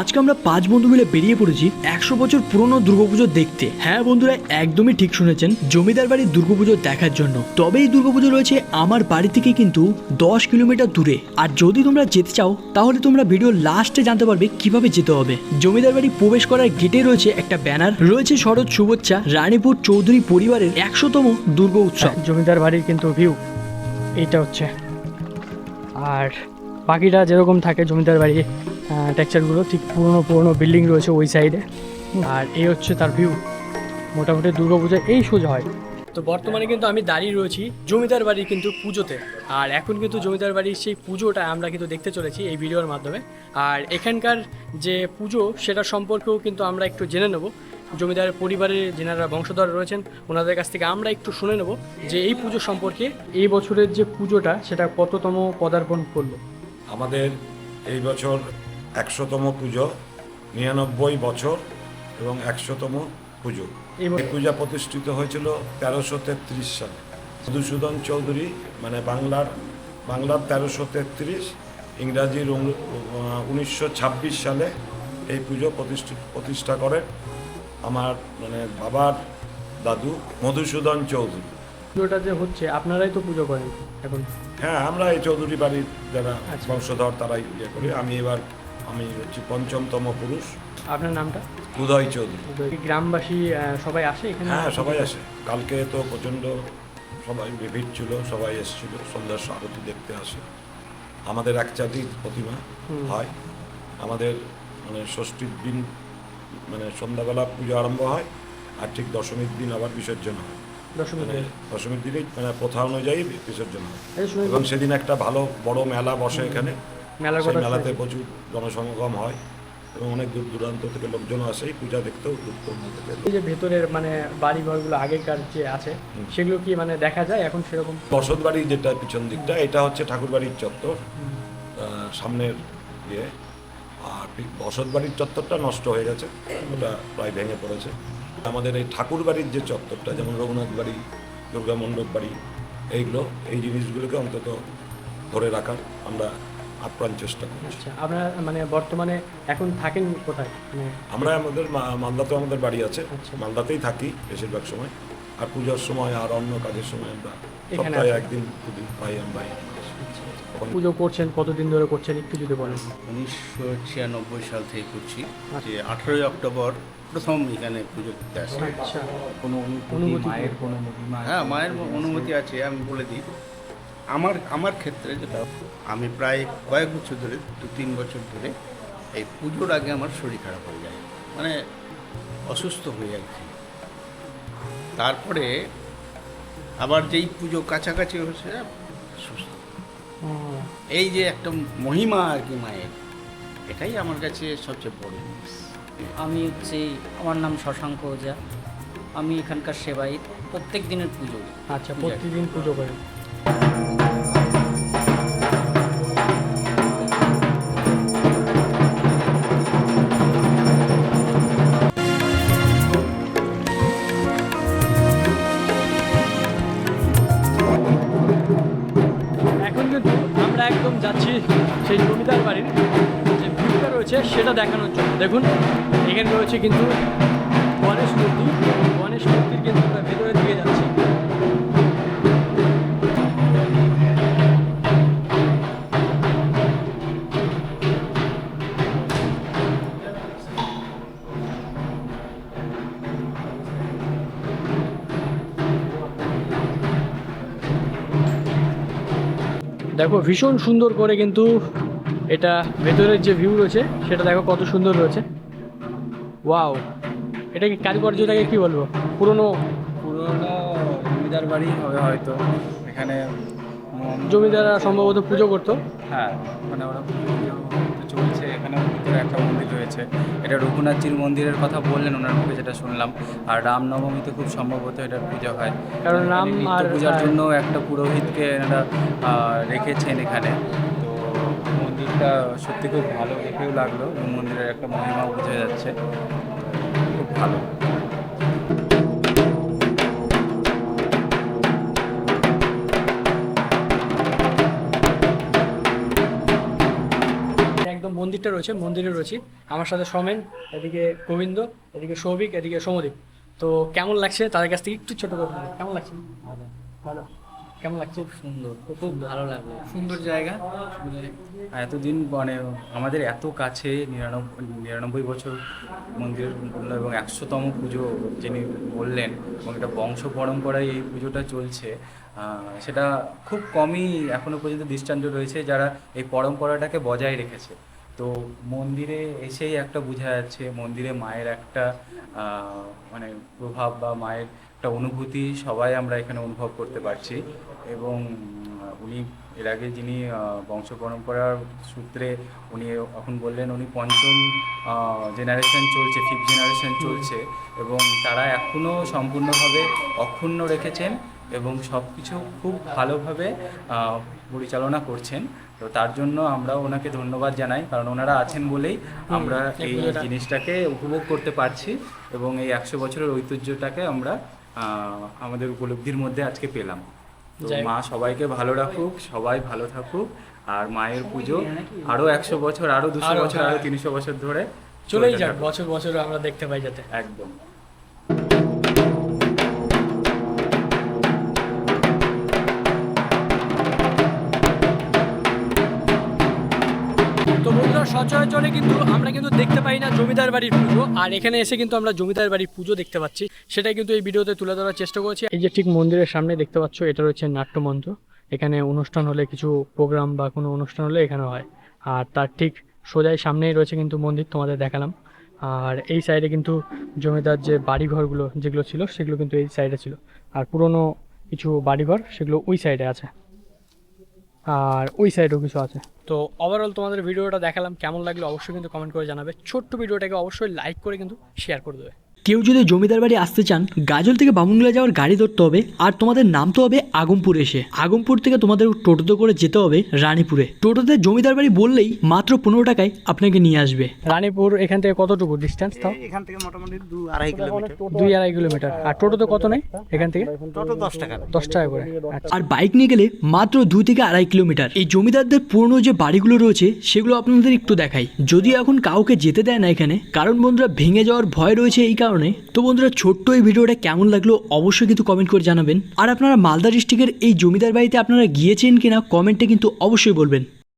আজকে আমরা পাঁচ বন্ধু মিলে বেরিয়ে পড়েছি একশো বছর পুরনো দুর্গাপুজো দেখতে। হ্যাঁ বন্ধুরা, একদমই ঠিক শুনেছেন, জমিদার বাড়ির দুর্গাপুজো দেখার জন্য। তবে এই দুর্গাপুজো রয়েছে আমার বাড়ি থেকে কিন্তু দশ কিলোমিটার দূরে। আর যদি তোমরা যেতে চাও, তাহলে তোমরা ভিডিও লাস্টে জানতে পারবে কীভাবে যেতে হবে। জমিদার বাড়ি প্রবেশ করার গেটে রয়েছে একটা ব্যানার রয়েছে শরৎ শুভেচ্ছা, রানীপুর চৌধুরী পরিবারের একশোতম দুর্গা উৎসব। জমিদার বাড়ির কিন্তু ভিউ এইটা হচ্ছে। আর বাকিটা যেরকম থাকে জমিদার বাড়ি টেক্সচারগুলো ঠিক পুরনো পুরনো বিল্ডিং রয়েছে ওই সাইডে আর এই হচ্ছে তার ভিউ মোটামুটি দুর্গাপূজা এই সোজা হয়। তো বর্তমানে কিন্তু আমি দাঁড়িয়ে রয়েছি জমিদার বাড়ির কিন্তু পুজোতে। আর এখন কিন্তু জমিদার বাড়ির সেই পুজোটা আমরা কিন্তু দেখতে চলেছি এই ভিডিওর মাধ্যমে। আর এখানকার যে পুজো সেটা সম্পর্কেও কিন্তু আমরা একটু জেনে নেব। জমিদার পরিবারের যেনারা বংশধর রয়েছেন ওনাদের কাছ থেকে আমরা একটু শুনে নেব যে এই পুজো সম্পর্কে এই বছরের যে পুজোটা সেটা কততম পদার্পণ করল? আমাদের এই বছর একশোতম পুজো নিরানব্বই বছর এবং একশোতম পুজো। এই পূজা প্রতিষ্ঠিত হয়েছিল তেরোশো তেত্রিশ সালে। মধুসূদন চৌধুরী মানে বাংলার বাংলার তেরোশো তেত্রিশ ইংরাজির উনিশশো ছাব্বিশ সালে এই পুজো প্রতিষ্ঠিত প্রতিষ্ঠা করেন আমার মানে বাবার দাদু মধুসূদন চৌধুরী। পুজোটা যে হচ্ছে আপনারাই তো পুজো করেন এখন। হ্যাঁ আমরা এই চৌধুরী বাড়ির যারা আচ্ছা। বংশধর তারাই ইয়ে করি। আমি এবার আমি হচ্ছি পঞ্চমতম পুরুষ। আপনার নামটা? উদয় চৌধুরী। গ্রামবাসী সবাই আসে এখানে? হ্যাঁ সবাই আসে। কালকে তো প্রচণ্ড সবাই ভিড় ছিল সবাই এসেছিল সন্ধ্যার আরতি দেখতে আসে। আমাদের এক জাতির প্রতিমা। হয়। আমাদের মানে ষষ্ঠীর দিন মানে সন্ধ্যাবেলা পুজো আরম্ভ হয় আর ঠিক দশমীর দিন আবার বিসর্জন হয়। দশমী মানে দশমীর দিনেই মানে প্রথা অনুযায়ী বিসর্জন হয়। এবং সেদিন একটা ভালো বড় মেলা বসে এখানে। সেই মেলাতে প্রচুর জনসমাগম হয় এবং অনেক দূর দূরান্ত থেকে লোকজন আসে পূজা দেখতেও এই যে ভেতরের মানে বাড়ি ঘরগুলো আগেকার যে আছে সেগুলো কি মানে দেখা যায় এখন সেরকম? বসত বাড়ি যেটা পিছন দিকটা এটা হচ্ছে ঠাকুর বাড়ির চত্বর সামনের ইয়ে। আর বসত বাড়ির চত্বরটা নষ্ট হয়ে গেছে ওটা প্রায় ভেঙে পড়েছে। আমাদের এই ঠাকুর বাড়ির যে চত্বরটা যেমন রঘুনাথ বাড়ি দুর্গা মণ্ডপ বাড়ি এইগুলো এই জিনিসগুলোকে অন্তত ধরে রাখার আমরা আপ্রাণ চেষ্টা করছি। আচ্ছা আপনারা মানে বর্তমানে এখন থাকেন কোথায়? মানে আমরা আমাদের মা- মালদাতে আমাদের বাড়ি আছে। আচ্ছা। মালদাতেই থাকি বেশিরভাগ সময়। আর পূজার সময় আর অন্য কাজের সময় আমরা এখানে সপ্তাহে। একদিন দুদিন পাই আমরা। এখানে পুজো করছেন কতদিন ধরে করছেন একটু যদি বলেন। উনিশশো ছিয়ানব্বই সাল থেকে করছি আচ্ছা। যে আঠেরোই অক্টোবর প্রথম এখানে পুজো করতে আসি। আচ্ছা। কোনো অনুমতি অনুমতি মায়ের কোনো হ্যাঁ মায়ের অনুমতি আছে আমি বলে দিই। আমার আমার ক্ষেত্রে যেটা আমি প্রায় কয়েক বছর ধরে দু তিন বছর ধরে এই পুজোর আগে আমার শরীর খারাপ হয়ে যায় মানে অসুস্থ হয়ে যাচ্ছি তারপরে আবার যেই পুজো কাছাকাছি হচ্ছে সুস্থ। এই যে একটা মহিমা আর কি মায়ের এটাই আমার কাছে সবচেয়ে বড় আমি হচ্ছে আমার নাম শশাঙ্ক ওঝা। আমি এখানকার সেবাই প্রত্যেক দিনের পুজো আচ্ছা প্রতিদিন পুজো করেন? সেই জমিদার বাড়ির যে ভিউটা রয়েছে সেটা দেখানোর জন্য। দেখুন, এখানে রয়েছে কিন্তু গণেশ মূর্তি। গণেশ মূর্তির কিন্তু আমরা ভেতরের দিকে যাচ্ছি। দেখো, ভীষণ সুন্দর করে কিন্তু এটা ভেতরের যে ভিউ রয়েছে সেটা দেখো কত সুন্দর রয়েছে। ওয়াও এটা কি কারুকার্যটাকে কি বলব? পুরনো পুরোনো জমিদার বাড়ি হবে হয়তো। এখানে জমিদাররা সম্ভবত পুজো করতো। হ্যাঁ মানে ওরা পুজো চলছে। এখানে ভিতরে একটা মন্দির রয়েছে। এটা রঘুনাথজির মন্দিরের কথা বললেন ওনার মুখে যেটা শুনলাম। আর রামনবমীতে খুব সম্ভবত এটার পুজো হয়। কারণ রাম আর- পূজার জন্য একটা পুরোহিতকে এনারা রেখেছেন এখানে। মন্দিরটা সত্যি খুব ভালো দেখেও লাগল। এবং মন্দিরের একটা মহিমা বোঝা যাচ্ছে। খুব ভালো। একদম মন্দিরটা রয়েছে মন্দিরে রয়েছে। আমার সাথে সমেন এদিকে গোবিন্দ এদিকে সৌভিক এদিকে সমদীপ। তো কেমন লাগছে? তাদের কাছ থেকে একটু ছোট করে বলো। কেমন লাগছে? ভালো ভালো। কেমন লাগছে? খুব সুন্দর খুব ভালো লাগল। সুন্দর জায়গা। এতদিন মানে আমাদের এত কাছে নিরানব্বই নিরানব্বই বছর মন্দির এবং একশোতম পুজো যিনি বললেন এবং এটা বংশ পরম্পরায় এই পুজোটা চলছে সেটা খুব কমই এখনও পর্যন্ত দৃষ্টান্ত রয়েছে যারা এই পরম্পরাটাকে বজায় রেখেছে। তো মন্দিরে এসেই একটা বোঝা যাচ্ছে মন্দিরে মায়ের একটা মানে প্রভাব বা মায়ের একটা অনুভূতি সবাই আমরা এখানে অনুভব করতে পারছি এবং উনি এর আগে যিনি বংশ পরম্পরার সূত্রে উনি এখন বললেন উনি পঞ্চম জেনারেশন চলছে ফিফথ জেনারেশন চলছে এবং তারা এখনও সম্পূর্ণভাবে অক্ষুণ্ণ রেখেছেন এবং সব কিছু খুব ভালোভাবে পরিচালনা করছেন। তো তার জন্য আমরা ওনাকে ধন্যবাদ জানাই কারণ ওনারা আছেন বলেই আমরা এই জিনিসটাকে উপভোগ করতে পারছি এবং এই একশো বছরের ঐতিহ্যটাকে আমরা আমাদের উপলব্ধির মধ্যে আজকে পেলাম। তো মা সবাইকে ভালো রাখুক সবাই ভালো থাকুক আর মায়ের পুজো আরও একশো বছর আরও দুশো বছর আরও হ্যাঁ। তিনশো বছর ধরে চলেই যাক বছর বছর আমরা দেখতে পাই যাতে। একদম। তো বন্ধুরা সচরাচরে কিন্তু আমরা কিন্তু দেখতে পাই না, জমিদার বাড়ির পুজো। আর এখানে এসে কিন্তু আমরা জমিদার বাড়ির পুজো দেখতে পাচ্ছি। সেটাই কিন্তু এই ভিডিওতে তুলে ধরার চেষ্টা করেছি। এই যে ঠিক মন্দিরের সামনে দেখতে পাচ্ছ, এটা রয়েছে নাট্যমঞ্চ। এখানে অনুষ্ঠান হলে কিছু প্রোগ্রাম বা কোনো অনুষ্ঠান হলে এখানে হয়। আর তার ঠিক সোজাই সামনেই রয়েছে কিন্তু মন্দির, তোমাদের দেখালাম। আর এই সাইডে কিন্তু জমিদার যে বাড়িঘরগুলো যেগুলো ছিল, সেগুলো কিন্তু এই সাইডে ছিল। আর পুরনো কিছু বাড়িঘর, সেগুলো ওই সাইডে আছে। আর ওই সাইডেও কিছু আছে। তো ওভারঅল তোমাদের ভিডিওটা দেখালাম, কেমন লাগল অবশ্যই কিন্তু কমেন্ট করে জানাবে। ছোট্ট ভিডিওটাকে অবশ্যই লাইক করে কিন্তু শেয়ার করে দেবে। কেউ যদি জমিদার বাড়ি আসতে চান গাজল থেকে বামুনগুলা যাওয়ার গাড়ি ধরতে হবে আর তোমাদের নামতে হবে আগমপুর এসে। আগমপুর থেকে তোমাদের টোটোতে করে যেতে হবে রানীপুরে। টোটোতে জমিদার বাড়ি বললেই মাত্র পনেরো টাকায় আপনাকে নিয়ে আসবে। রানীপুর এখান থেকে কতটুকু ডিস্টেন্স তাও? এখান থেকে মোটামুটি দু আড়াই কিলোমিটার। দুই আড়াই কিলোমিটার। আর টোটোতে কত নেই এখান থেকে? টোটো দশ টাকা দশ টাকা করে। আর বাইক নিয়ে গেলে মাত্র দুই থেকে আড়াই কিলোমিটার। এই জমিদারদের পুরনো যে বাড়িগুলো রয়েছে সেগুলো আপনাদের একটু দেখাই। যদিও এখন কাউকে যেতে দেয় না এখানে কারণ বন্ধুরা ভেঙে যাওয়ার ভয় রয়েছে এই কারণে, তো বন্ধুরা ছোট্ট এই ভিডিওটা কেমন লাগল অবশ্যই কিন্তু কমেন্ট করে জানাবেন। আর আপনারা মালদা ডিস্ট্রিক্টের এই জমিদার বাড়িতে আপনারা গিয়েছেন কিনা কমেন্টে কিন্তু অবশ্যই বলবেন।